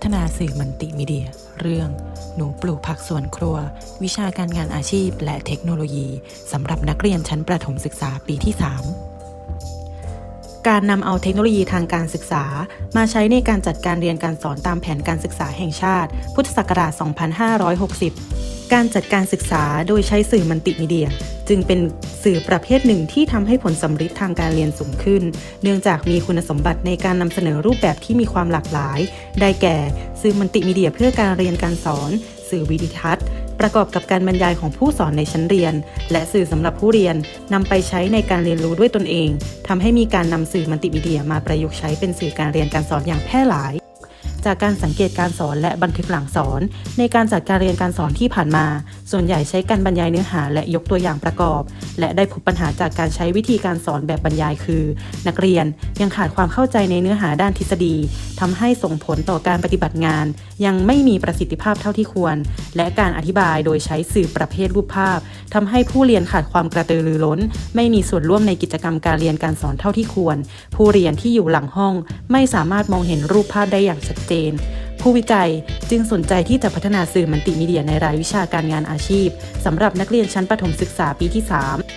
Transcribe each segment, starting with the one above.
พัฒนาสื่อมัลติมีเดีย เรื่อง หนูปลูกผักสวนครัว วิชาการงานอาชีพ และเทคโนโลยีสำหรับนักเรียนชั้นประถมศึกษาปีที่ 3 การนำเอาเทคโนโลยีทางการศึกษา มาใช้ในการจัดการเรียนการสอนตามแผนการศึกษาแห่งชาติ พุทธศักราช 2560 การจัดการศึกษาโดยใช้สื่อมัลติมีเดีย จึงเป็นสื่อประเภทหนึ่งที่ทำให้ผลสำฤทธิ์ทางการเรียนสูงขึ้น เนื่องจากมีคุณสมบัติในการนำเสนอรูปแบบที่มีความหลากหลาย ได้แก่ สื่อมัลติมีเดียเพื่อการเรียนการสอน สื่อวิดิทัศน์ ประกอบกับการบรรยายของผู้สอนในชั้นเรียน และสื่อสำหรับผู้เรียนนำไปใช้ในการเรียนรู้ด้วยตนเองทำให้มีการนำสื่อมัลติมีเดียมาประยุกต์ใช้เป็นสื่อการเรียนการสอนอย่างแพร่หลาย จากการสังเกตการสอนและบันทึกหลังสอน ในการจัดการเรียนการสอนที่ผ่านมา ส่วนใหญ่ใช้การบรรยายเนื้อหาและยกตัวอย่างประกอบ และได้พบปัญหาจากการใช้วิธีการสอนแบบบรรยายคือ นักเรียนยังขาดความเข้าใจในเนื้อหาด้านทฤษฎีทำให้ส่งผลต่อการปฏิบัติงาน ยังไม่มีประสิทธิภาพเท่าที่ควร และการอธิบายโดยใช้สื่อประเภทรูปภาพทำให้ผู้เรียนขาดความกระตือรือร้น ไม่มีส่วนร่วมในกิจกรรมการเรียนการสอนเท่าที่ควร ผู้เรียนที่อยู่หลังห้อง ไม่สามารถมองเห็นรูปภาพได้อย่างชัดเจนผู้วิจัยจึงสนใจที่จะพัฒนาสื่อมัลติมีเดียในรายวิชาการงานอาชีพสำหรับนักเรียนชั้นประถมศึกษาปีที่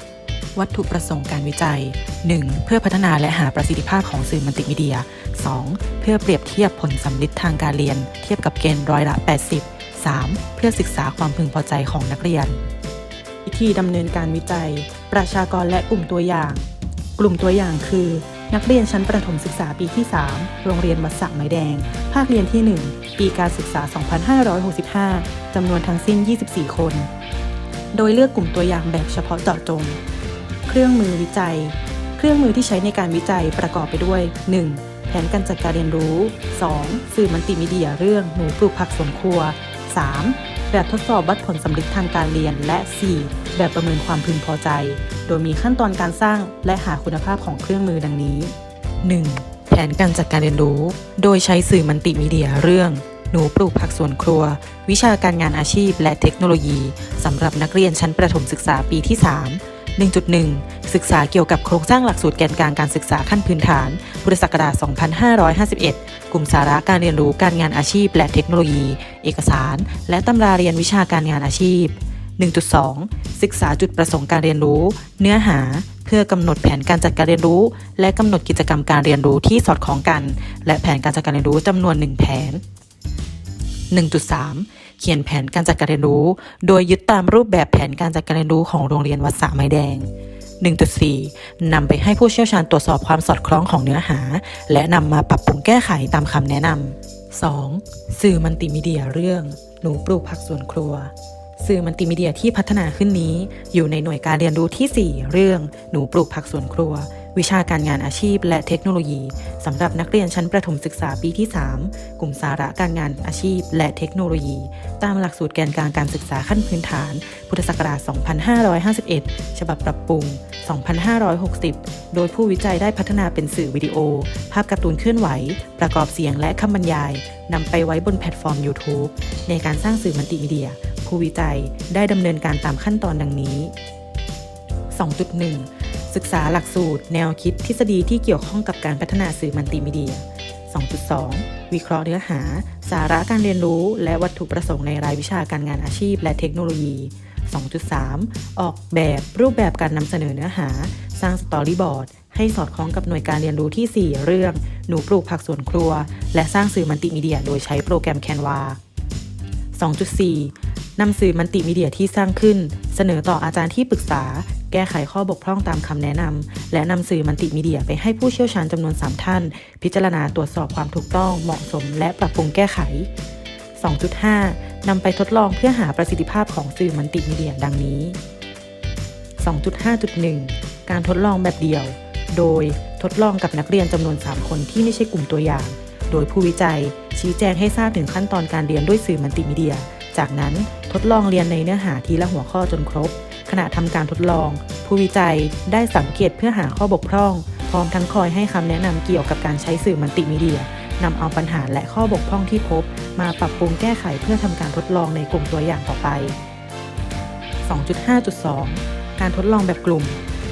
3วัตถุประสงค์การวิจัย 1. เพื่อพัฒนาและหาประสิทธิภาพของสื่อมัลติมีเดีย 2. เพื่อเปรียบเทียบผลสำลิดทางการเรียน เทียบกับเกณฑ์ร้อยละ 80 3. เพื่อศึกษาความพึงพอใจของนักเรียน วิธีดำเนินการวิจัย ประชากรและกลุ่มตัวอย่าง กลุ่มตัวอย่างคือ นักเรียนชั้นประถมศึกษาปีที่ 3 โรงเรียนวัดสระไม้แดง ภาคเรียนที่ 1 ปีการศึกษา 2565 จำนวนทั้งสิ้น 24 คน โดยเลือกกลุ่มตัวอย่างแบบเฉพาะเจาะจง เครื่องมือวิจัย เครื่องมือที่ใช้ในการวิจัยประกอบไปด้วย 1. แผนการจัดการเรียนรู้ 2. สื่อมัลติมีเดียเรื่องหนูปลูกผักสวนครัว 3. แบบทดสอบวัดผลสำลิดทางการเรียน และ 4. แบบประเมินความพึงพอใจ โดยมีขั้นตอนการสร้างและหาคุณภาพของเครื่องมือดังนี้ 1. แผนการจัดการเรียนรู้ โดยใช้สื่อมัลติมีเดียเรื่อง หนูปลูกผักสวนครัว วิชาการงานอาชีพและเทคโนโลยีสำหรับนักเรียนชั้นประถมศึกษาปีที่ 3 1.1 ศึกษาเกี่ยวกับโครงสร้างหลักสูตรแกนกลางการศึกษาขั้นพื้นฐาน พุทธศักราช 2551 กลุ่มสาระการเรียนรู้การงานอาชีพ และเทคโนโลยี เอกสาร และตำราเรียนวิชาการงานอาชีพ 1.2 ศึกษาจุดประสงค์การเรียนรู้ เนื้อหา เพื่อกำหนดแผนการจัดการเรียนรู้ และกำหนดกิจกรรมการเรียนรู้ที่สอดคล้องกัน และแผนการจัดการเรียนรู้จำนวน 1 แผน 1.3 เขียนแผนการจัดการเรียนรู้ โดยยึดตามรูปแบบแผนการจัดการเรียนรู้ของโรงเรียนวัดสระไม้แดง 1.4 นำไปให้ผู้เชี่ยวชาญตรวจสอบความสอดคล้องของเนื้อหา และนำมาปรับปรุงแก้ไขตามคำแนะนำ 2. สื่อมัลติมีเดียเรื่อง หนูปลูกผักสวนครัว สื่อมัลติมีเดียที่พัฒนาขึ้นนี้ อยู่ในหน่วยการเรียนรู้ที่ 4 เรื่อง หนูปลูกผักสวนครัว วิชาการงานอาชีพ และเทคโนโลยีสำหรับนักเรียนชั้นประถมศึกษาปีที่ 3 กลุ่มสาระการงานอาชีพ และเทคโนโลยี ตามหลักสูตรแกนกลางการศึกษาขั้นพื้นฐาน พุทธศักราช 2551 ฉบับปรับปรุง 2560 โดยผู้วิจัยได้พัฒนาเป็นสื่อวิดีโอ ภาพการ์ตูนเคลื่อนไหว ประกอบเสียงและคำบรรยายนำไปไว้บนแพลตฟอร์ม YouTube ในการสร้างสื่อมัลติมีเดีย ผู้วิจัยได้ดำเนินการตามขั้นตอนดังนี้ 2.1 ศึกษาหลักสูตร แนวคิดทฤษฎีที่เกี่ยวข้องกับการพัฒนาสื่อมัลติมีเดีย 2.2 วิเคราะห์เนื้อหา สาระการเรียนรู้ และวัตถุประสงค์ในรายวิชาการงานอาชีพ และเทคโนโลยี 2.3 ออกแบบรูปแบบการนำเสนอเนื้อหา สร้างสตอรี่บอร์ดให้สอดคล้องกับหน่วยการเรียนรู้ที่ 4 เรื่อง หนูปลูกผักสวนครัว และสร้างสื่อมัลติมีเดีย โดยใช้โปรแกรม Canva 2.4นำสื่อมัลติมีเดียที่สร้างขึ้น เสนอต่ออาจารย์ที่ปรึกษา ก้ไขข้อบกพร่องตามคำแนะนำ และนำสื่อมัลติมีเดียไปให้ผู้เชี่ยวชาญจำนวน 3 ท่าน พิจารณาตรวจสอบความถูกต้องเหมาะสม และปรับปรุงแก้ไข 2.5 นำไปทดลองเพื่อหาประสิทธิภาพของสื่อมัลติมีเดียดังนี้ 2.5.1 การทดลองแบบเดียว โดยทดลองกับนักเรียนจำนวน 3 คนที่ไม่ใช่กลุ่มตัวอย่าง โดยผู้วิจัยชี้แจงให้ทราบถึงขั้นตอนการเรียนด้วยสื่อมัลติมีเดีย จากนั้นทดลองเรียนในเนื้อหาทีละหัวข้อจนครบ ขณะทำการทดลอง ผู้วิจัยได้สังเกตเพื่อหาข้อบกพร่อง พร้อมทั้งคอยให้คำแนะนำเกี่ยวกับการใช้สื่อมัลติมีเดียนำเอาปัญหาและข้อบกพร่องที่พบ มาปรับปรุงแก้ไขเพื่อทำการทดลองในกลุ่มตัวอย่างต่อไป 2.5.2 การทดลองแบบกลุ่ม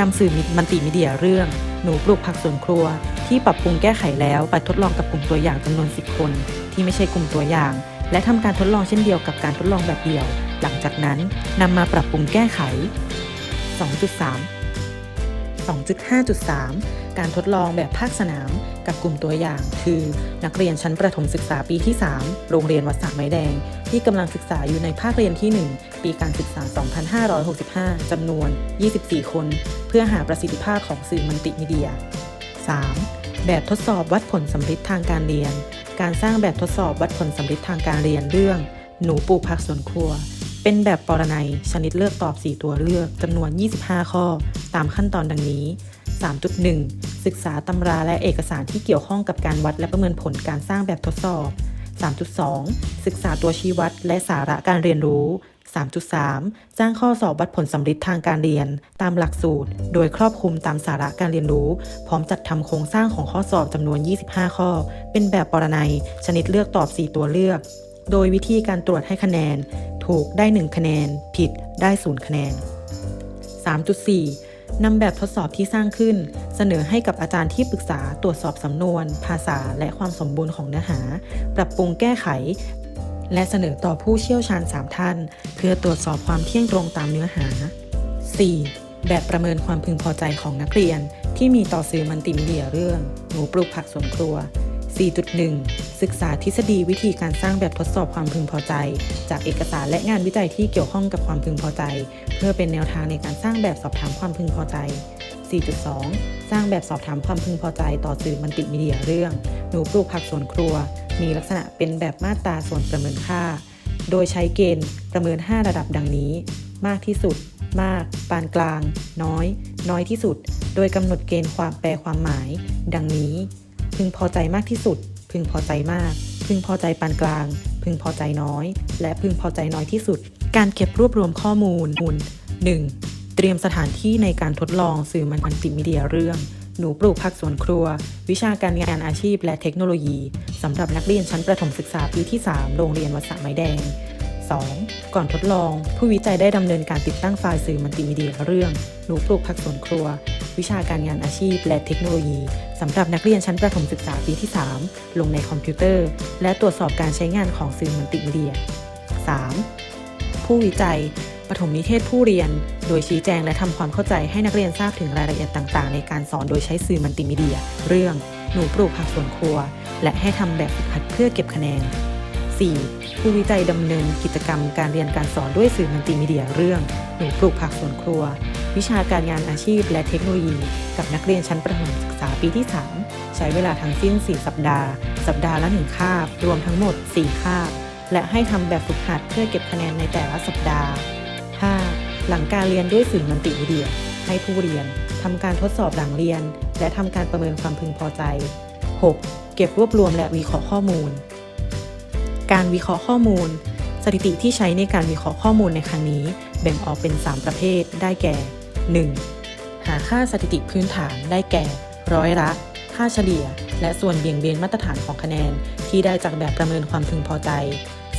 นำสื่อมัลติมีเดียเรื่อง หนูปลูกผักสวนครัว ที่ปรับปรุงแก้ไขแล้วไปทดลองกับกลุ่มตัวอย่างจำนวน 10 คน ที่ไม่ใช่กลุ่มตัวอย่าง และทำการทดลองเช่นเดียวกับการทดลองแบบเดี่ยว หลังจากนั้นนำมาปรับปรุงแก้ไข 2.3 2.5.3 การทดลองแบบภาคสนามกับกลุ่มตัวอย่าง คือ นักเรียนชั้นประถมศึกษาปีที่ 3 โรงเรียนวัดสระไม้แดง ที่กำลังศึกษาอยู่ในภาคเรียนที่ 1 ปีการศึกษา 2565 จำนวน 24 คน เพื่อหาประสิทธิภาพของสื่อมัลติมีเดีย 3. แบบทดสอบวัดผลสำลิดทางการเรียน การสร้างแบบทดสอบวัดผลสำลิดทางการเรียนเรื่อง หนูปลูกผักสวนครัว เป็นแบบปรนัยชนิดเลือกตอบ 4 ตัวเลือกจำนวน 25 ข้อ ตามขั้นตอนดังนี้ 3.1 ศึกษาตำราและเอกสารที่เกี่ยวข้องกับการวัดและประเมินผลการสร้างแบบทดสอบ 3.2 ศึกษาตัวชี้วัดและสาระการเรียนรู้ 3.3สร้างข้อสอบวัดผลสำลิดทางการเรียน ตามหลักสูตร โดยครอบคลุมตามสาระการเรียนรู้ พร้อมจัดทำโครงสร้างของข้อสอบจำนวน 25 ข้อ เป็นแบบปรนัยชนิดเลือกตอบ 4 ตัวเลือก โดยวิธีการตรวจให้คะแนน ถูกได้ 1 คะแนน ผิดได้ 0 คะแนน 3.4นำแบบทดสอบที่สร้างขึ้น เสนอให้กับอาจารย์ที่ปรึกษาตรวจสอบสำนวน ภาษาและความสมบูรณ์ของเนื้อหา ปรับปรุงแก้ไข และเสนอต่อผู้เชี่ยวชาญ 3 ท่าน เพื่อตรวจสอบความเที่ยงตรงตามเนื้อหา 4. แบบประเมินความพึงพอใจของนักเรียน ที่มีต่อสื่อมัลติมีเดียเรื่อง หนูปลูกผักสวนครัว 4.1 ศึกษาทฤษฎีวิธีการสร้างแบบทดสอบความพึงพอใจ จากเอกสารและงานวิจัยที่เกี่ยวข้องกับความพึงพอใจ เพื่อเป็นแนวทางในการสร้างแบบสอบถามความพึงพอใจ 4.2 สร้างแบบสอบถามความพึงพอใจต่อสื่อมัลติมีเดียเรื่อง หนูปลูกผักสวนครัว มีลักษณะเป็นแบบมาตราส่วนประเมินค่า โดยใช้เกณฑ์ประเมิน 5 ระดับดังนี้ มากที่สุด มาก ปานกลาง น้อย น้อยที่สุด โดยกำหนดเกณฑ์ความแปลความหมาย ดังนี้ พึงพอใจมากที่สุด พึงพอใจมาก พึงพอใจปานกลาง พึงพอใจน้อย และพึงพอใจน้อยที่สุด การเก็บรวบรวมข้อมูล 1. เตรียมสถานที่ในการทดลองสื่อมัลติมีเดียเรื่อง หนูปลูกผักสวนครัว วิชาการงานอาชีพและเทคโนโลยีสำหรับนักเรียนชั้นประถมศึกษาปีที่ 3 โรงเรียนวัดสะไม้แดง 2. ก่อนทดลอง ผู้วิจัยได้ดำเนินการติดตั้งไฟล์สื่อมัลติมีเดียเรื่อง หนูปลูกผักสวนครัว วิชาการงานอาชีพ และเทคโนโลยีสำหรับนักเรียนชั้นประถมศึกษาปีที่ 3 ลงในคอมพิวเตอร์ และตรวจสอบการใช้งานของสื่อมัลติมีเดีย 3. ผู้วิจัยปฐมนิเทศผู้เรียน โดยชี้แจงและทำความเข้าใจให้นักเรียนทราบถึงรายละเอียดต่าง ๆ ในการสอนโดยใช้สื่อมัลติมีเดีย เรื่อง หนูปลูกผักสวนครัว และให้ทำแบบฝึกหัดเพื่อเก็บคะแนน 4. ผู้วิจัยดำเนินกิจกรรมการเรียนการสอนด้วยสื่อมัลติมีเดียเรื่องหนูปลูกผักสวนครัว วิชาการงานอาชีพและเทคโนโลยี กับนักเรียนชั้นประถมศึกษาปีที่ 3 ใช้เวลาทั้งสิ้น 4 สัปดาห์ สัปดาห์ละ 1 คาบ รวมทั้งหมด 4 คาบ และให้ทำแบบฝึกหัดเพื่อเก็บคะแนนในแต่ละสัปดาห์ 5. หลังการเรียนด้วยสื่อมัลติมีเดีย ให้ผู้เรียนทำการทดสอบหลังเรียน และทำการประเมินความพึงพอใจ 6. เก็บรวบรวมและวิเคราะห์ข้อมูล การวิเคราะห์ข้อมูล สถิติที่ใช้ในการวิเคราะห์ข้อมูลในครั้งนี้ แบ่งออกเป็น 3 ประเภทได้แก่ 1. หาค่าสถิติพื้นฐานได้แก่ ร้อยละ ค่าเฉลี่ย และส่วนเบี่ยงเบนมาตรฐานของคะแนน ที่ได้จากแบบประเมินความพึงพอใจ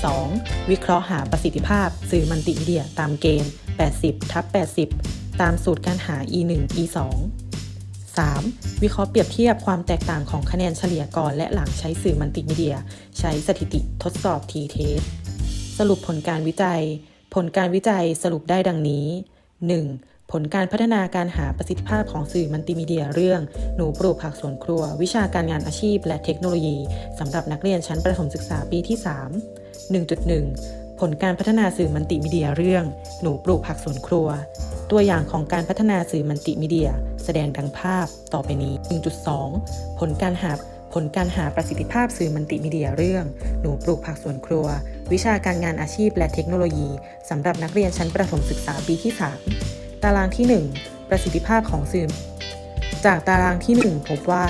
2. วิเคราะห์หาประสิทธิภาพ สื่อมัลติมีเดียตามเกณฑ์ 80ทับ80 ตามสูตรการหา E1 E2 3. วิเคราะห์เปรียบเทียบความแตกต่างของคะแนนเฉลี่ยก่อนและหลังใช้สื่อมัลติมีเดีย ใช้สถิติทดสอบ t-test สรุปผลการวิจัย ผลการวิจัยสรุปได้ดังนี้ 1. ผลการพัฒนาการหาประสิทธิภาพของสื่อมัลติมีเดียเรื่อง หนูปลูกผักสวนครัว วิชาการงานอาชีพ และเทคโนโลยีสำหรับนักเรียนชั้นประถมศึกษาปีที่ 3 1.1 ผลการพัฒนาสื่อมัลติมีเดียเรื่อง หนูปลูกผักสวนครัว ตัวอย่างของการพัฒนาสื่อมัลติมีเดีย แสดงดังภาพต่อไปนี้ 1.2 ผลการหาผลการหาประสิทธิภาพสื่อมัลติมีเดียเรื่อง หนูปลูกผักสวนครัว วิชาการงานอาชีพและเทคโนโลยีสำหรับนักเรียนชั้นประถมศึกษาปีที่ 3 ตารางที่ 1 ประสิทธิภาพของสื่อ จากตารางที่ 1 พบว่า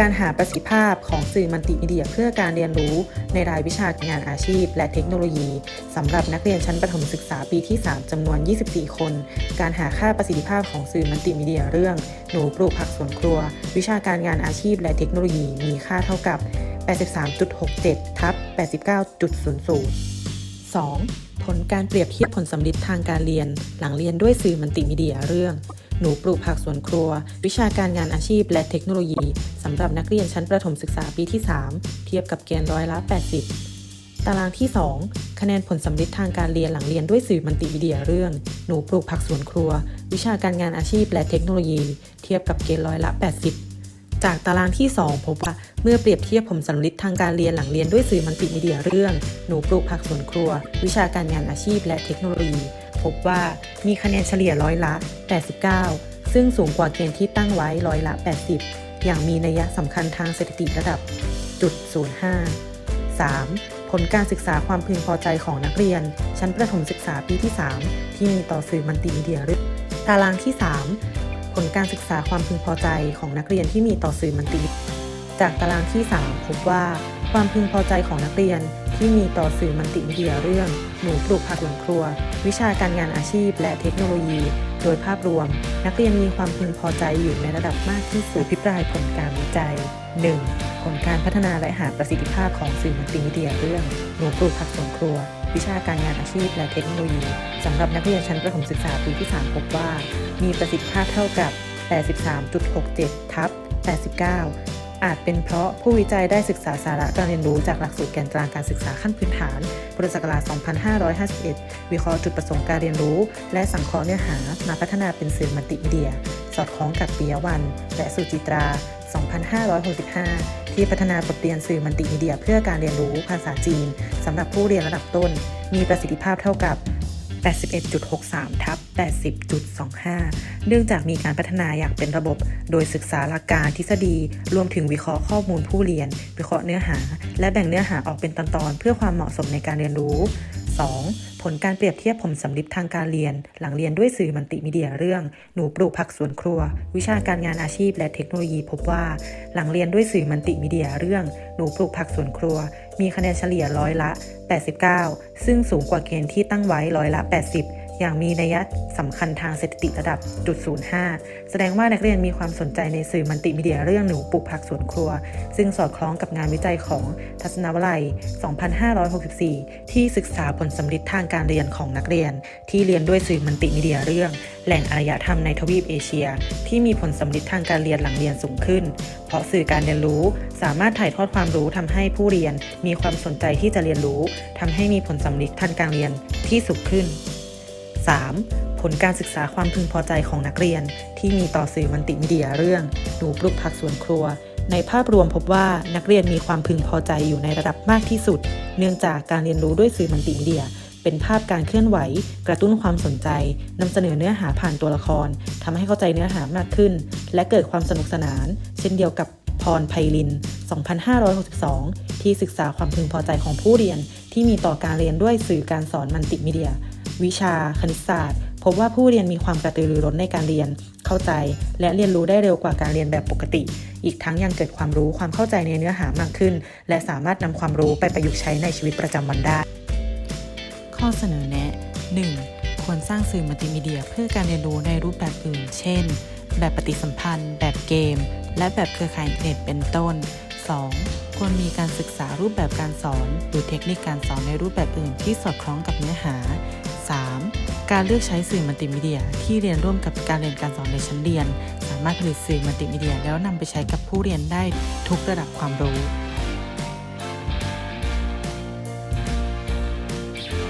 การหาประสิทธิภาพของสื่อมัลติมีเดีย เพื่อการเรียนรู้ในรายวิชางานอาชีพ และเทคโนโลยีสำหรับนักเรียนชั้นประถมศึกษาปีที่ 3จำนวน 24 คน การหาค่าประสิทธิภาพของสื่อมัลติมีเดียเรื่อง หนูปลูกผักสวนครัว วิชาการงานอาชีพและเทคโนโลยีมีค่าเท่ากับ 83.67 ทับ 89.00 2. ผลการเปรียบเทียบผลสำลิดทางการเรียน หลังเรียนด้วยสื่อมัลติมีเดียเรื่อง หนูปลูกผักสวนครัว วิชาการงานอาชีพและเทคโนโลยีสำหรับนักเรียนชั้นประถมศึกษาปีที่ 3 เทียบกับเกณฑ์ร้อยละ 80 ตารางที่ 2 คะแนนผลสำลิดทางการเรียนหลังเรียนด้วยสื่อมัลติมีเดียเรื่อง หนูปลูกผักสวนครัว วิชาการงานอาชีพและเทคโนโลยี เทียบกับเกณฑ์ร้อยละ 80จากตารางที่ 2 พบว่าเมื่อเปรียบเทียบผลสำลิดทางการเรียนหลังเรียนด้วยสื่อมัลติมีเดียเรื่อง หนูปลูกผักสวนครัว วิชาการงานอาชีพและเทคโนโลยี พบว่ามีคะแนนเฉลี่ยร้อยละ 89 ซึ่งสูงกว่าเกณฑ์ที่ตั้งไว้ร้อยละ 80 อย่างมีนัยสำคัญทางสถิติระดับจุด05 3. ผลการศึกษาความพึงพอใจของนักเรียน ชั้นประถมศึกษาปีที่ 3 ที่มีต่อสื่อมัลติมีเดียหรือตารางที่ 3 ผลการศึกษาความพึงพอใจของนักเรียนที่มีต่อสื่อมัลติจากตารางที่ 3 พบว่า ความพึงพอใจของนักเรียน ที่มีต่อสื่อมัลติมีเดียเรื่อง หนูปลูกผักสวนครัว วิชาการงานอาชีพ และเทคโนโลยี โดยภาพรวม นักเรียนมีความพึงพอใจอยู่ในระดับมากที่สุดอภิปรายผลการวิจัย 1. ผลการพัฒนาและหาประสิทธิภาพของสื่อมัลติมีเดียเรื่อง หนูปลูกผักสวนครัว วิชาการงานอาชีพ และเทคโนโลยีสำหรับนักเรียนชั้นประถมศึกษาปีที่ 3 พบว่า มีประสิทธิภาพเท่ากับ 83.67 ทับ89 อาจเป็นเพราะผู้วิจัยได้ศึกษาสาระการเรียนรู้จากหลักสูตรแกนกลางการศึกษาขั้นพื้นฐาน พุทธศักราช 2551 วิเคราะห์จุดประสงค์การเรียนรู้ และสังเคราะห์เนื้อหามาพัฒนาเป็นสื่อมัลติมีเดีย สอดคล้องกับปิยวัน และสุจิตรา 2565 ที่พัฒนาบทเรียนสื่อมัลติมีเดีย เพื่อการเรียนรู้ภาษาจีนสำหรับผู้เรียนระดับต้น มีประสิทธิภาพเท่ากับ 81.63 ทับ 80.25 เนื่องจากมีการพัฒนาอย่างเป็นระบบ โดยศึกษาหลักการทฤษฎี รวมถึงวิเคราะห์ข้อมูลผู้เรียน วิเคราะห์เนื้อหา และแบ่งเนื้อหาออกเป็นตอนๆ เพื่อความเหมาะสมในการเรียนรู้ 2. ผลการเปรียบเทียบผลสำลิดทางการเรียน หลังเรียนด้วยสื่อมัลติมีเดียเรื่อง หนูปลูกผักสวนครัว วิชาการงานอาชีพและเทคโนโลยีพบว่า หลังเรียนด้วยสื่อมัลติมีเดียเรื่อง หนูปลูกผักสวนครัว มีคะแนนเฉลี่ยร้อยละ 89 ซึ่งสูงกว่าเกณฑ์ที่ตั้งไว้ร้อยละ 80 อย่างมีนัยสำคัญทางสถิติระดับจุด05 แสดงว่านักเรียนมีความสนใจในสื่อมัลติมีเดียเรื่องหนูปลูกผักสวนครัว ซึ่งสอดคล้องกับงานวิจัยของทัศนวลัย 2564 ที่ศึกษาผลสำลิดทางการเรียนของนักเรียน ที่เรียนด้วยสื่อมัลติมีเดียเรื่อง แหล่งอารยธรรมในทวีปเอเชีย ที่มีผลสำลิดทางการเรียนหลังเรียนสูงขึ้น เพราะสื่อการเรียนรู้สามารถถ่ายทอดความรู้ทำให้ผู้เรียนมีความสนใจที่จะเรียนรู้ทำให้มีผลสำลิดทางการเรียนที่สูงขึ้น 3. ผลการศึกษาความพึงพอใจของนักเรียน ที่มีต่อสื่อมัลติมีเดียเรื่องหนูปลูกผักสวนครัว ในภาพรวมพบว่านักเรียนมีความพึงพอใจอยู่ในระดับมากที่สุด เนื่องจากการเรียนรู้ด้วยสื่อมัลติมีเดีย เป็นภาพการเคลื่อนไหว กระตุ้นความสนใจนำเสนอเนื้อหาผ่านตัวละครทำให้เข้าใจเนื้อหามากขึ้น และเกิดความสนุกสนาน เช่นเดียวกับพรไพลิน 2562 ที่ศึกษาความพึงพอใจของผู้เรียน ที่มีต่อการเรียนด้วยสื่อการสอนมัลติมีเดีย วิชาคณิตศาสตร์ พบว่าผู้เรียนมีความกระตือรือร้นในการเรียนเข้าใจ และเรียนรู้ได้เร็วกว่าการเรียนแบบปกติ อีกทั้งยังเกิดความรู้ความเข้าใจในเนื้อหามากขึ้น และสามารถนำความรู้ไปประยุกต์ใช้ในชีวิตประจำวันได้ ข้อเสนอแนะ 1. ควรสร้างสื่อมัลติมีเดีย เพื่อการเรียนรู้ในรูปแบบอื่น เช่น แบบปฏิสัมพันธ์ แบบเกม และแบบเครือข่ายอินเทอร์เน็ตเป็นต้น 2. ควรมีการศึกษารูปแบบการสอน หรือเทคนิคการสอนในรูปแบบอื่นที่สอดคล้องกับเนื้อหา 3. การเลือกใช้สื่อมัลติมีเดีย ที่เรียนร่วมกับการเรียนการสอนในชั้นเรียน สามารถผลิตสื่อมัลติมีเดีย แล้วนำไปใช้กับผู้เรียนได้ทุกระดับความรู้